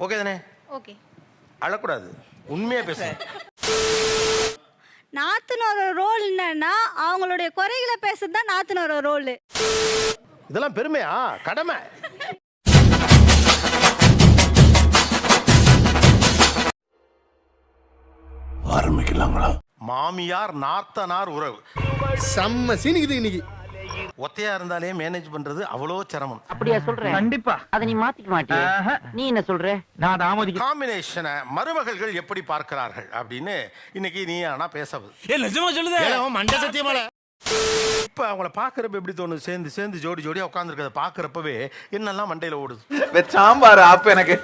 Okay தானே? Okay அழக்கூடாது. உண்மையா பேசணும் நாத்தனோட ரோல் என்னன்னா அவங்களுடைய குறைகளை பேசுறது தான் நாத்தனோட ரோல் இதெல்லாம் பெருமையா? கடமை. ஆரம்பிக்கலாங்களா? மாமியார் நாத்தனார் உறவு. செம்ம சீனிக்குது இன்னைக்கு. ஒத்தையா இருந்தாலே மேனேஜ் பண்றது அவ்வளோ சிரமம். அப்படியா சொல்ற கண்டிப்பா. அத நீ மாத்திக்க மாட்டியா? நீ என்ன சொல்ற? நான் தாமதிக்க காம்பினேஷனை மருமகள்கள் எப்படி பார்க்கிறார்கள் அப்படின்னு இன்னைக்கு நீ ஆனா பேசவது மண்ட சத்தியமால. இப்ப அவங்கள பாக்குறப்ப எப்படி தோணுது? சேர்ந்து சேர்ந்து ஜோடி ஜோடியா உட்காந்துருக்கத பாக்குறப்பவே என்னெல்லாம் மண்டையில ஓடுது? சாம்பார் அப்ப எனக்கு.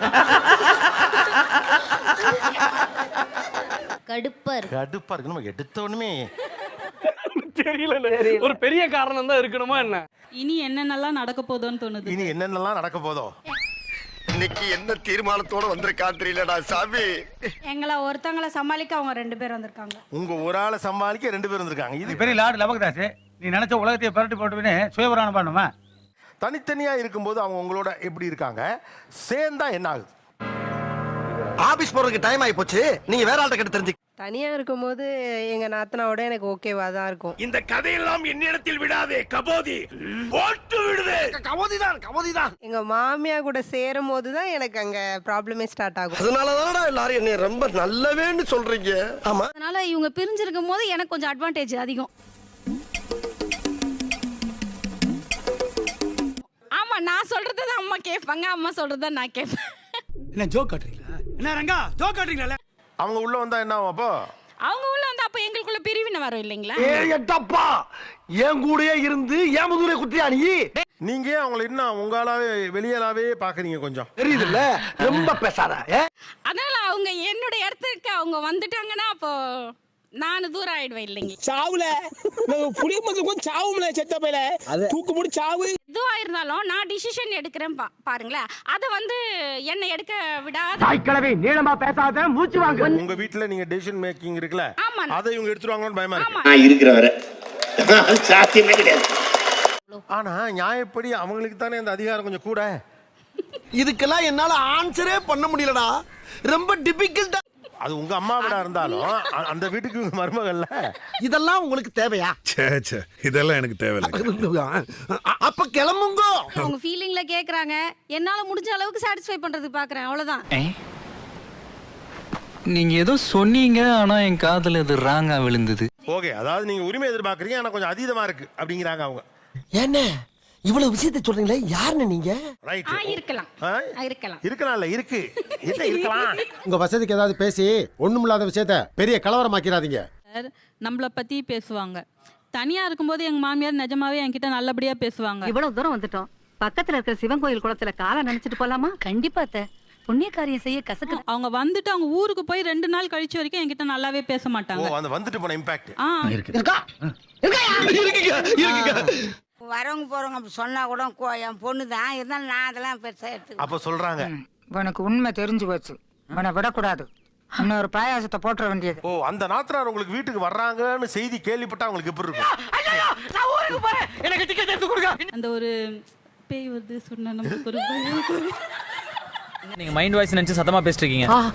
கடுப்பா இருக்கு. கடுப்பா இருக்கு நம்ம எடுத்த உடனே தெரியல. ஒரு பெரிய காரணம் தான் இருக்கணுமா என்ன? இனி என்னென்னலாம் நடக்க போதோன்னு தோணுது. இனி என்னென்னலாம் நடக்க போதோ? இன்னைக்கு என்ன தீர்மானத்தோட வந்திருக்கான் தெரியலடா சாமி. எங்களை ஒருத்தங்களை சமாளிக்க அவங்க ரெண்டு பேர் வந்திருக்காங்க. உங்க ஒரு ஆளை சமாளிக்க ரெண்டு பேர் இருந்திருக்காங்க இது பெரிய லார்டு லபகதாஸ் நீ நினைச்ச உலகத்தையே பரட்டி போட்டுவினே சுயபராணம் பண்ணுமா? தனித்தனியா இருக்கும்போது அவங்க உங்களோட எப்படி இருக்காங்க? சேர்ந்தா என்ன ஆகுது? ஆபீஸ் போறதுக்கு டைம் ஆகி போச்சு. நீங்க வேற ஆள்கிட்ட கிட்ட தெரிஞ்சு தனியா இருக்கும்போது எங்க நாத்தனாவோட எனக்கு ஓகேவா தான் இருக்கும். இந்த கதையெல்லாம் என்னிடத்தில் விடாதே கபோதி. போட்டு விடுதே. கவோதிதான் கவோதிதான் எங்க மாமியா கூட சேரும் போது தான் எனக்கு அங்க ப்ராப்ளமே ஸ்டார்ட் ஆகும். அதனாலதானடா எல்லாரும் என்னை ரொம்ப நல்லவேன்னு சொல்றீங்க? ஆமா. அதனால இவங்க பிரிஞ்சிருக்கும் போது எனக்கு கொஞ்சம் அட்வான்டேஜ் அதிகம். ஆமா நான் சொல்றதை தான் அம்மா கேட்பாங்க அம்மா சொல்றதை நான் கேட்பேன். என்ன ஜோக் காட்டுறீங்களா? என்ன ரங்கா ஜோக் காட்டுறீங்களா? அவங்க உள்ள வந்தா என்ன ஆகும் அப்போ? அவங்க உள்ள வந்து அப்ப எங்களுக்குள்ள பிரிவினை வரும் இல்லைங்களா? ஏ எட்டப்பா! என் கூடயே இருந்து ஏன் முதுகுல குத்தியா நீ? நீங்க ஏன் அவங்கள இன்னும் உங்களாவே வெளியலாவே பாக்குறீங்க கொஞ்சம்? தெரியுதுல்ல? ரொம்ப பேசாத ஏ? அதனால அவங்க என்னோட இடத்துக்கு அவங்க வந்துட்டாங்கன்னா அப்போ நான் தூரம் ஆயிடுவேன் இல்லைங்க. சாவுல? புளிய மருந்து கொஞ்சம் சாவும்ல செத்த பையில தூக்கு போட்டு சாவு. எதுவா இருந்தாலும் நான் டிசிஷன் எடுக்கிறேன் பாருங்களேன். அதை வந்து என்னை எடுக்க விடாத தாய்க்கிழவி நீளமா பேசாத மூச்சு வாங்க. உங்க வீட்ல நீங்க டெசிஷன் மேக்கிங் இருக்குல்ல ஆமா. அதை இவங்க எடுத்துருவாங்கன்னு பயமா இருக்கு. நான் இருக்கிற வரை சாத்தியமே கிடையாது. ஆனா நியாயப்படி அவங்களுக்கு தானே அந்த அதிகாரம் கொஞ்சம் கூட. இதுக்கெல்லாம் என்னால ஆன்சரே பண்ண முடியலடா. ரொம்ப டிபிகல்ட்டா அது உங்க அம்மா வீடா இருந்தாலும் அ- அந்த வீட்டுக்கு இவங்க மருமகள்ல? இதெல்லாம் உங்களுக்கு தேவையா? இதெல்லாம் எனக்கு தேவையில்லை. அ- அப்ப கிளம்புங்க. அவங்க ஃபீலிங்ல கேக்குறாங்க. என்னால முடிஞ்ச அளவுக்கு சாட்டிஸ்ஃபை பண்றதுக்கு பாக்குறேன். அவ்வளவுதான். நீங்க ஏதோ சொன்னீங்க ஆனா என் காதுல இது ராங்கா விழுந்தது. ஓகே அதாவது நீங்க உரிமை எதிர்பார்க்கறீங்க ஆனா கொஞ்சம் அதீதமா இருக்கு அப்படிங்கிறாங்க அவங்க. என்ன? இவ்வளவு விஷயத்தை சொல்றீங்களே? யாருன்னு நீங்க? இருக்கலாம். ஆ, இருக்கலாம். இருக்கலாம் இல்ல இருக்கு. என்ன இருக்கலாம்? உங்க வசதிக்கு ஏதாவது பேசி ஒண்ணுமில்லாத விஷயத்த பெரிய கலவரமாக்கிறாதீங்க நம்மள பத்தி பேசுவாங்க. தனியா இருக்கும்போது எங்க மாமியார் நிஜமாவே என்கிட்ட நல்லபடியா பேசுவாங்க. இவ்வளவு தூரம் வந்துட்டோம். பக்கத்துல இருக்கிற சிவன் கோயில் குளத்துல காலை நினைச்சிட்டு போலாமா? கண்டிப்பா. புண்ணிய காரியம் செய்ய கசக்கு அவங்க வந்துட்டு அவங்க ஊருக்கு போய் ரெண்டு நாள் கழிச்சு வரைக்கும் என்கிட்ட நல்லாவே பேச ஓ மாட்டாங்க அந்த வந்துட்டு போன இம்பாக்ட் ஆ. வரவங்க போறவங்க அப்படி சொன்னா கூட கோ- என் பொண்ணு தான். இருந்தாலும் நான் அதெல்லாம் பெருசா எடுத்துக்க அப்ப சொல்றாங்க. உனக்கு உண்மை தெரிஞ்சு போச்சு. உன விடக்கூடாது. இன்னொரு பாயாசத்தை போட்டுற வேண்டியது. ஓ அந்த நாத்தனார் உங்களுக்கு வீட்டுக்கு வர்றாங்கன்னு செய்தி கேள்விப்பட்டா உங்களுக்கு எப்படி இருக்கும்? எனக்கு டிக்கெட் எடுத்து கொடுங்க. அந்த ஒரு பேய் வருது சொன்ன நமக்கு ஒரு பயம். நீங்க மைண்ட் வாய்ஸ் நினைச்சு சத்தமா பேசிட்டு இருக்கீங்க.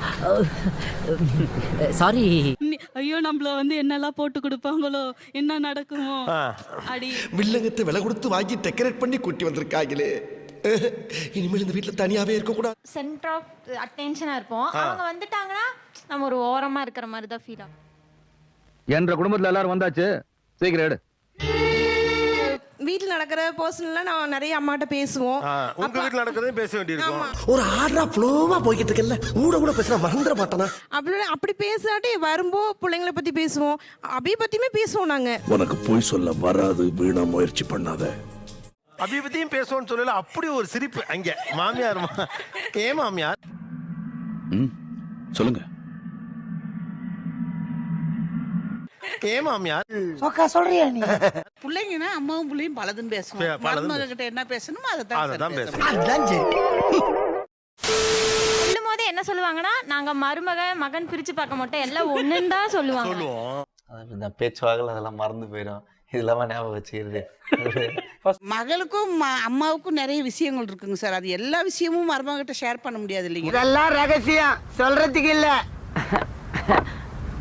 சாரி. ஐயோ நம்மள வந்து என்னெல்லாம் போட்டு கொடுப்பாங்களோ என்ன நடக்குமோ அடி. வில்லங்கத்தை விலை கொடுத்து வாங்கி டெக்கரேட் பண்ணி கூட்டி வந்திருக்காங்களே. இனிமேல் இந்த வீட்டுல தனியாவே இருக்க கூடாது. சென்டர் ஆஃப் அட்டென்ஷனா இருப்போம். அவங்க வந்துட்டாங்கன்னா நம்ம ஒரு ஓரமா இருக்கிற மாதிரி தான் ஃபீல் ஆகும். என்ற குடும்பத்துல எல்லாரும் வந்தாச்சு. சீக்கிரம் எடு. வீட்டில் நடக்கிற பர்சனலாக நான் நிறைய அம்மாட்ட பேசுவோம். உங்க வீட்டுல நடக்கிறதையும் பேச வேண்டியிருக்கும். ஒரு ஆர்டரா ஃப்ளோவா போய்கிட்டு இருக்கல ஊட கூட பேசுனா மறந்துட மாட்டானா? அப்படி அப்படி பேசாட்டி வரும்போ பிள்ளைங்களை பத்தி பேசுவோம். அபிய பத்தியுமே பேசுவோம் நாங்க. உனக்கு பொய் சொல்ல வராது வீணா முயற்சி பண்ணாத. அபிபத்தியும் பேசுவோம்னு சொல்லல அப்படி ஒரு சிரிப்பு. அங்க மாமியார் மா- ஏ மாமியார்? சொல்லுங்க. ஏ மாமியார் பிள்ளைங்கன்னா அம்மாவும் பிள்ளையும் பலதுன்னு பே- பலதுன்னு பேசுவோம். கிட்ட என்ன பேசணுமோ அதை சொல்லும் போது என்ன சொல்லுவாங்கன்னா நாங்க மருமக மகன் பிரிச்சு பார்க்க மாட்டோம். எல்லாம் ஒண்ணுன்னு தான் சொல்லுவாங்க. இந்த பேச்சுவாக்கில் அதெல்லாம் மறந்து போயிடும். இதெல்லாம் ஞாபகம் வச்சுக்கிறது. மகளுக்கும் அம்மாவுக்கும் நிறைய விஷயங்கள் இருக்குங்க சார். அது எல்லா விஷயமும் மருமகிட்ட ஷேர் பண்ண முடியாது இல்லைங்க. இதெல்லாம் ரகசியம். சொல்றதுக்கு இல்ல.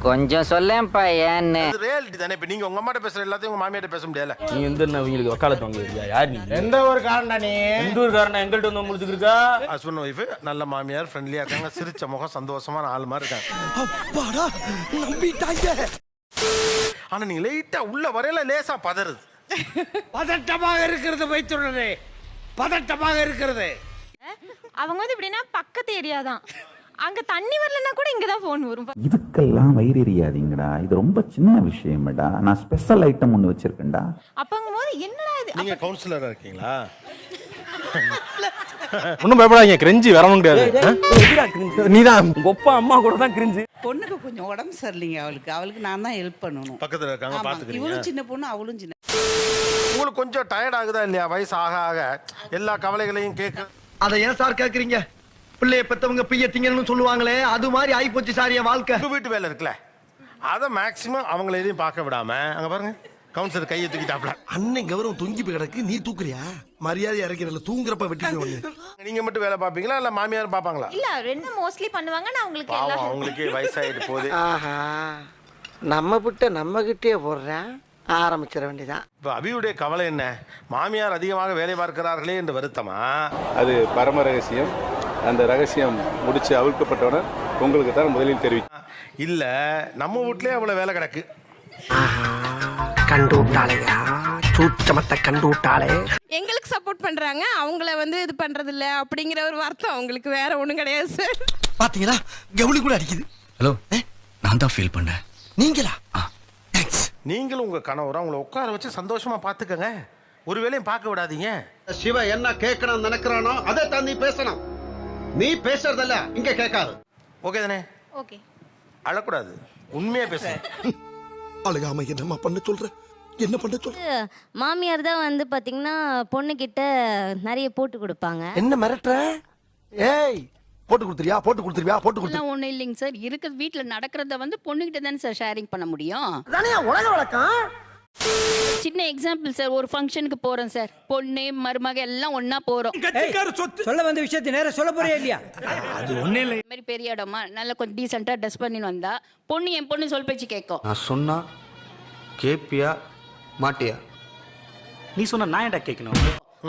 கொஞ்சம் சொல்லேன்ப்பா ஏன்னு அது ரியாலிட்டி தானே. இப்போ நீங்க உங்க அம்மாட்ட பேசுற எல்லாத்தையும் உங்க மாமியாட்ட பேச முடியல நீ எந்த அவங்களுக்கு வக்காலத்து வாங்குறியா யார் நீ? எந்த ஒரு காரணம் நீ? எந்த ஒரு காரணம்? எங்கள்கிட்ட வந்து முடிச்சுக்கிருக்கா ஹஸ்பண்ட் ஒய்ஃப் நல்ல மாமியார் ஃப்ரெண்ட்லியா இருக்காங்க. சிரிச்ச முகம் சந்தோஷமான ஆள் மாதிரி இருக்காங்க. அப்பாடா நம்பிட்டாங்க. ஆனா நீங்க லைட்டா உள்ள வரையில லேசா பதறுது. பதட்டமாக இருக்கிறது வைத்துள்ளது பதட்டமாக இருக்கிறது. அவங்க வந்து எப்படின்னா பக்கத்து ஏரியா தான். அங்க தண்ணி வரலன்னா கூட இங்க தான் ஃபோன் வரும். இதுக்கெல்லாம் வயிறு எரியாதீங்கடா. இது ரொம்ப சின்ன விஷயம்டா. நான் ஸ்பெஷல் ஐட்டம் ஒன்று வச்சிருக்கேன்டா. அப்பங்கும் போது என்னடா இது? நீங்க கவுன்சிலரா இருக்கீங்களா? ஒன்றும் பயப்படாதீங்க. கிரெஞ்சி வரவும் கிடையாது. நீதான். ஒப்பா அம்மா கூட தான் கிரிஞ்சு. பொண்ணுக்கு கொஞ்சம் உடம்பு சரியில்லைங்க அவளுக்கு. அவளுக்கு நான் தான் ஹெல்ப் பண்ணணும். பக்கத்துல இருக்காங்க ஆமா, பாத்துக்கிறீங்க இவளும் சின்ன பொண்ணு அவளும் சின்ன உங்களுக்கு கொஞ்சம் டயர்ட் ஆகுதா இல்லையா? வயசு ஆக ஆக எல்லா கவலைகளையும் கேட்க அதை ஏன் சார் கேக்குறீங்க? பிள்ளைய பெத்தவங்க திங்கன்னு சொல்லுவாங்களே அது மாதிரி ஆயிப்போச்சு சார் என் வாழ்க்கை. வீட்டு வேலை இருக்குல்ல அதை மேக்சிமம் அவங்கள எதையும் பார்க்க விடாம அங்க பாருங்க கவுன்சிலர் கையை தூக்கிட்டாப்ல. அண்ணன் கௌரவம் தொங்கி போய் கிடக்கு நீ தூக்குறியா? மரியாதை இறக்கிறதுல தூங்குறப்ப வெட்டி நீங்க மட்டும் வேலை பார்ப்பீங்களா இல்ல மாமியார் பார்ப்பாங்களா? இல்ல ரெண்டும் மோஸ்ட்லி பண்ணுவாங்க நான் உங்களுக்கு எல்லா பாவம் அவங்களுக்கே வயசாயிட்டு போகுது. ஆஹா நம்ம விட்ட நம்ம கிட்டே போடுறேன். ஆரம்பிச்சிட வேண்டியதான் இப்போ அபியுடைய கவலை என்ன? மாமியார் அதிகமாக வேலை பார்க்கிறார்களே என்று வருத்தமா? அது பரம ரகசியம். அந்த ரகசியம் முடிச்சு அவிழ்க்கப்பட்டவுடன் உங்களுக்கு தான் முதலில் தெரிவிக்கும் இல்ல நம்ம வீட்லயே அவ்வளவு வேலை கிடக்கு. கண்டு விட்டாளையா சூச்சமத்தை கண்டு விட்டாளே எங்களுக்கு சப்போர்ட் பண்றாங்க அவங்கள வந்து இது பண்றது இல்ல அப்படிங்கிற ஒரு வார்த்தை அவங்களுக்கு வேற ஒண்ணும் கிடையாது சார் பாத்தீங்களா? கவுளி கூட அடிக்குது. ஹலோ நான் தான் ஃபீல் பண்ணேன். நீங்களா? நீங்களும் உங்க கணவரை உங்களை உட்கார வச்சு சந்தோஷமா பாத்துக்கங்க. ஒரு வேலையும் பார்க்க விடாதீங்க. சிவ என்ன கேட்கணும் நினைக்கிறானோ அதை தான் நீ பேசணும். நீ பேசுறதல்ல இங்க கேட்காது. ஓகே தானே? ஓகே அழக்கூடாது. உண்மையா பேசுங்க அழுகாம என்னம்மா பண்ண சொல்ற? என்ன பண்ண சொல்ற? மாமியார் தான் வந்து பாத்தீங்கன்னா பொண்ணுகிட்ட நிறைய போட்டு கொடுப்பாங்க. என்ன மிரட்டுற? ஏய் போட்டு கொடுத்துறியா போட்டு கொடுத்துருவியா? போட்டு கொடுத்து ஒண்ணும் இல்லைங்க சார். இருக்கிற வீட்டுல நடக்கிறத வந்து பொண்ணுகிட்ட தானே சார் ஷேரிங் பண்ண முடியும். தானே உலக வழக்கம்? சின்ன எக்ஸாம்பிள் சார் ஒரு ஃபங்க்ஷனுக்கு போறோம் சார் பொண்ணு மருமக எல்லாம் ஒண்ணா போறோம். சொல்ல வந்த விஷயத்தை நேரம் சொல்ல போறியா இல்லையா? அது ஒண்ணு இல்லை இந்த மாதிரி பெரிய இடமா நல்லா கொஞ்சம் டீசெண்டா ட்ரெஸ் பண்ணி வந்தா பொண்ணு என் பொண்ணு சொல் பேச்சு கேட்கும். நான் சொன்னா கேப்பியா மாட்டியா? நீ சொன்ன நான் ஏன்டா கேட்கணும்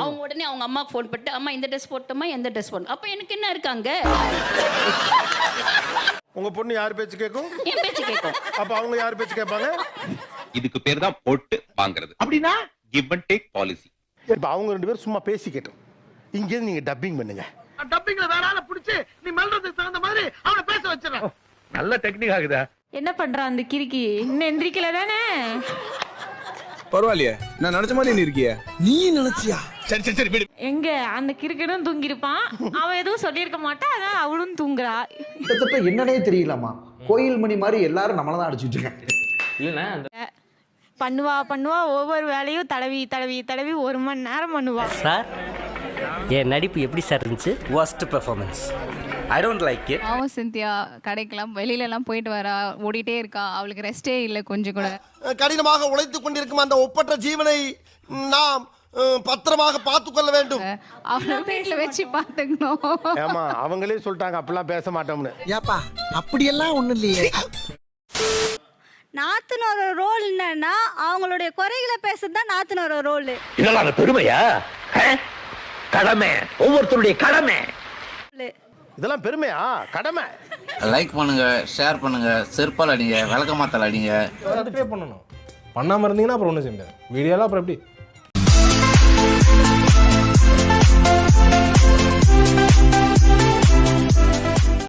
அவங்க உடனே அவங்க அம்மாக்கு ஃபோன் பண்ணிட்டு அம்மா இந்த ட்ரெஸ் போட்டோமா? எந்த ட்ரெஸ் போடணும்? அப்ப எனக்கு என்ன இருக்காங்க உங்க பொண்ணு யார் பேச்சு கேட்கும்? என் பேச்சு கேட்கும். அப்ப அவங்க யார் பேச்சு கேட்பாங்க? இதுக்கு பேர் தான் போட்டு வாங்குறது. அப்படின்னா? கிவ் அண்ட் டேக் பாலிசி இப்ப அவங்க ரெண்டு பேரும் சும்மா பேசி கேட்டோம் இங்க இருந்து நீங்க டப்பிங் பண்ணுங்க. டப்பிங்ல வேற ஆளை பிடிச்சு நீ மெல்றதுக்கு தகுந்த மாதிரி அவனை பேச வச்சிடறேன். நல்ல டெக்னிக் ஆகுதா? என்ன பண்றான் அந்த கிறுக்கி? இன்னும் எந்திரிக்கல தானே? பரவாயில்லையே. நான் நினைச்ச மாதிரி நீ இருக்கிய. நீ நினைச்சியா? சரி சரி சரி விடு. எங்க? அந்த கிறுக்கனும் தூங்கியிருப்பான். அவன் எதுவும் சொல்லியிருக்க மாட்டான் அதான் அவளும் தூங்குறா. கிட்டத்தட்ட என்னன்னே தெரியலமா கோயில் மணி மாதிரி எல்லாரும் நம்மள தான் அடிச்சுட்டு இருக்காங்க. பண்ணுவா பண்ணுவா ஒவ்வொரு வேலையும் தடவி தடவி தடவி ஒரு மணி நேரம் பண்ணுவா. சார் என் நடிப்பு எப்படி சார் இருந்துச்சு? Worst performance I don't like it பாவம் சிந்தியா கடைக்கெல்லாம் வெளியில எல்லாம் போயிட்டு வரா ஓடிட்டே இருக்கா. அவளுக்கு ரெஸ்டே இல்ல கொஞ்சம் கூட. கடினமாக உழைத்துக் கொண்டிருக்கும் அந்த ஒப்பற்ற ஜீவனை நாம் அஹ், பத்திரமாக பார்த்துக் கொள்ள வேண்டும். அவளை வீட்டுல வச்சு பாத்துக்கணும் ஏமா அவங்களே சொல்லிட்டாங்க அப்படிலாம் பேச மாட்டோம்னு. ஏப்பா அப்படியெல்லாம் ஒண்ணும் இல்லையே. நாத்தனோட ரோல் என்னன்னா அவங்களுடைய குறைகளை பேசுறது தான் நாத்தனோட ரோல் இதெல்லாம் பெருமையா? கடமை. ஒவ்வொருத்தருடைய கடமை. இதெல்லாம் பெருமையா? கடமை. லைக் பண்ணுங்க ஷேர் பண்ணுங்க செருப்பால் அடிங்க விளக்கமாத்தால் அடிங்க. பண்ணணும். பண்ணாம இருந்தீங்கன்னா அப்புறம் ஒன்றும் செய்ய முடியாது. வீடியோலாம் அப்புறம் எப்படி?